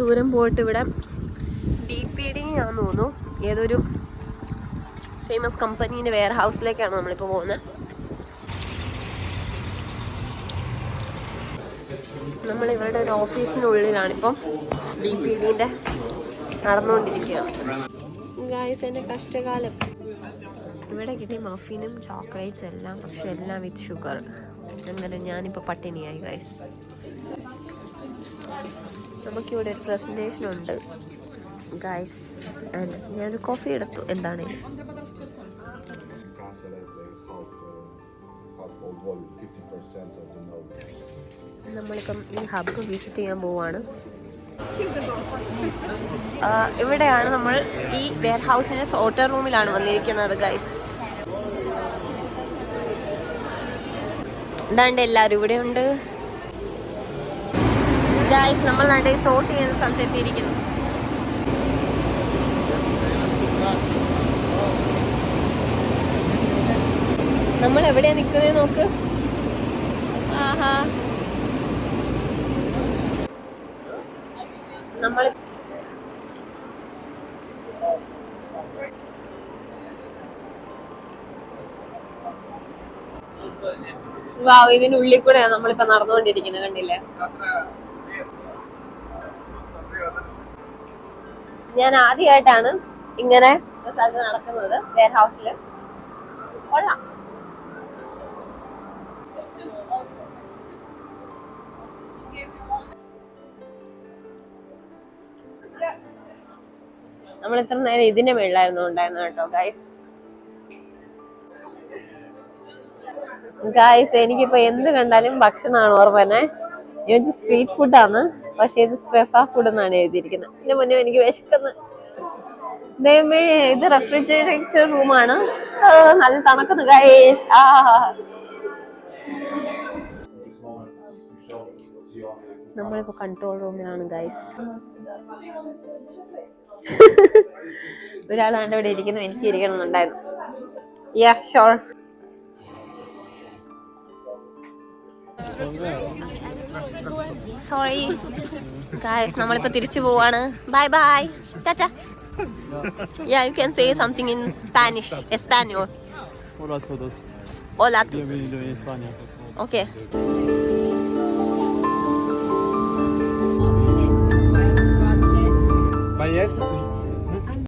ദൂരം പോയിട്ട് ഇവിടെ ഡി പി ഡി ആണെന്ന് തോന്നുന്നു. ഏതൊരു ഫേമസ് കമ്പനീന്റെ വെയർ ഹൗസിലേക്കാണ് നമ്മളിപ്പോൾ പോകുന്നത് നമ്മൾ ഒരു ഓഫീസിനുള്ളിലാണിപ്പം ഡി പി ഡിന്റെ നടന്നുകൊണ്ടിരിക്കുകയാണ്. ഗായ്സ് എന്റെ കഷ്ടകാലം. ഇവിടെ കിട്ടിയ മഫിനും ചോക്ലേറ്റ്സ് എല്ലാം പക്ഷെ എല്ലാം വിത്ത് ഷുഗർ അങ്ങനെ ഞാനിപ്പോൾ പട്ടിണിയായി ഗായ്സ് നമുക്കിവിടെ ഒരു പ്രസന്റേഷൻ ഉണ്ട്. ഗായ്സ് ആൻഡ് ഞാനൊരു കോഫി എടുത്തു. എന്താണ്? cancel it like half half old volume, 50% of the note. നമ്മളിപ്പം ഈ ഹബ്ബ് വിസിറ്റ് ചെയ്യാൻ പോവാണ്. ഇവിടെയാണ് നമ്മൾ ഈ വെയർ ഹൗസിന്റെ സോട്ടർ റൂമിലാണ് വന്നിരിക്കുന്നത് ഗൈസ് എന്താണ്ട് എല്ലാവരും ഇവിടെ ഉണ്ട് ഗൈസ് നമ്മൾ ദാണ്ട് സോട്ട് ചെയ്യുന്ന സ്ഥലത്ത് എത്തിയിരിക്കുന്നു. നമ്മൾ എവിടെയാ നിൽക്കുന്നത് നോക്ക്. ആഹാ. നമ്മൾ ഉള്ളിൽ കൂടെയാണ് നമ്മളിപ്പോ നടന്നുകൊണ്ടിരിക്കുന്നത് കണ്ടില്ലേ? ഞാൻ ആദ്യമായിട്ടാണ് ഇങ്ങനെ നടക്കുന്നത് വെയർ ഹൗസിൽ കൊള്ളാം. നമ്മൾ ഇത്ര നേരം ഇതിന്റെ മേളിലായിരുന്നു ഉണ്ടായിരുന്നത് കേട്ടോ ഗൈസ് ഗായ്സ് എനിക്കിപ്പോ എന്ത് കണ്ടാലും ഭക്ഷണമാണ് ഓർമ്മ തന്നെ. ഇത് സ്ട്രീറ്റ് ഫുഡാണ് പക്ഷെ ഇത് സ്ട്രെഫ ഫുഡ് എന്നാണ് എഴുതിയിരിക്കുന്നത്. ഇതിന് മുന്നേ എനിക്ക് വിശക്കുന്നു. ഇത് റെഫ്രിജറേറ്റർ റൂമാണ് നല്ല തണുക്കുന്നു ഗൈസ് ആ. നമ്മളിപ്പോ കൺട്രോൾ റൂമിലാണ് ഗൈസ് ഒരാളാണ്ട് ഇവിടെ ഇരിക്കുന്നു എനിക്ക് ഇരിക്കണമെന്നുണ്ടായിരുന്നു. യാ ഷോർ സോറി ഗായ്സ് നമ്മളിപ്പോ തിരിച്ചു പോവാണ്. Bye bye Tata yeah you can say something in Spanish എസ്പാനിയോ Hola a todos. Hola Bienvenido en España. Okay